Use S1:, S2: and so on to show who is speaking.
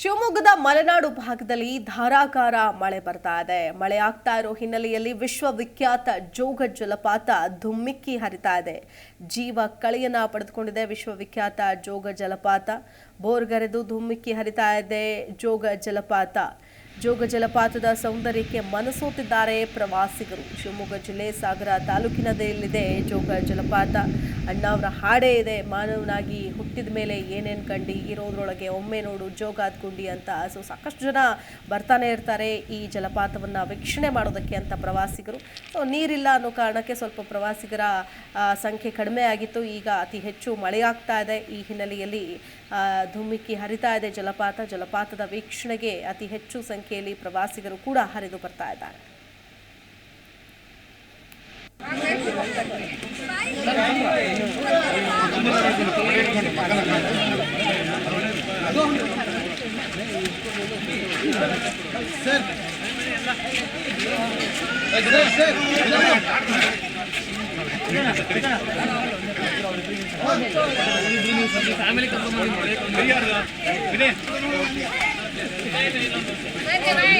S1: ಶಿವಮೊಗ್ಗದ ಮಲೆನಾಡು ಭಾಗದಲ್ಲಿ ಧಾರಾಕಾರ ಮಳೆ ಬರ್ತಾ ಇದೆ. ಮಳೆ ಆಗ್ತಾ ಇರೋ ಹಿನ್ನೆಲೆಯಲ್ಲಿ ವಿಶ್ವವಿಖ್ಯಾತ ಜೋಗ ಜಲಪಾತ ಧುಮ್ಮಿಕ್ಕಿ ಹರಿತಾ ಇದೆ. ಜೀವ ಕಳೆಯನ್ನ ಪಡೆದುಕೊಂಡಿದೆ ವಿಶ್ವವಿಖ್ಯಾತ ಜೋಗ ಜಲಪಾತ. ಬೋರ್ಗರೆದು ಧುಮ್ಮಿಕ್ಕಿ ಹರಿತಾ ಇದೆ ಜೋಗ ಜಲಪಾತ. ಜೋಗ ಜಲಪಾತದ ಸೌಂದರ್ಯಕ್ಕೆ ಮನಸೋತಿದ್ದಾರೆ ಪ್ರವಾಸಿಗರು. ಶಿವಮೊಗ್ಗ ಜಿಲ್ಲೆ ಸಾಗರ ತಾಲೂಕಿನದಲ್ಲಿದೆ ಜೋಗ ಜಲಪಾತ. ಅಣ್ಣಾವ್ರ ಹಾಡೇ ಇದೆ. ಮಾನವನಾಗಿ ಹುಟ್ಟಿದ ಮೇಲೆ ಏನೇನು ಕಂಡು, ಇರೋದ್ರೊಳಗೆ ಒಮ್ಮೆ ನೋಡು ಜೋಗ ಗುಂಡಿ ಅಂತ. ಸೊ ಸಾಕಷ್ಟು ಜನ ಬರ್ತಾನೆ ಇರ್ತಾರೆ ಈ ಜಲಪಾತವನ್ನು ವೀಕ್ಷಣೆ ಮಾಡೋದಕ್ಕೆ ಅಂತ ಪ್ರವಾಸಿಗರು. ಸೊ ನೀರಿಲ್ಲ ಅನ್ನೋ ಕಾರಣಕ್ಕೆ ಸ್ವಲ್ಪ ಪ್ರವಾಸಿಗರ ಸಂಖ್ಯೆ ಕಡಿಮೆ ಆಗಿತ್ತು. ಈಗ ಅತಿ ಹೆಚ್ಚು ಮಳೆಯಾಗ್ತಾ ಇದೆ. ಈ ಹಿನ್ನೆಲೆಯಲ್ಲಿ ಧುಮ್ಮಿಕ್ಕಿ ಹರಿತಾ ಇದೆ ಜಲಪಾತ. ಜಲಪಾತದ ವೀಕ್ಷಣೆಗೆ ಅತಿ ಹೆಚ್ಚು ಸಂಖ್ಯೆಯಲ್ಲಿ ಪ್ರವಾಸಿಗರು ಕೂಡ ಹರಿದು ಬರ್ತಾ ಇದ್ದಾರೆ.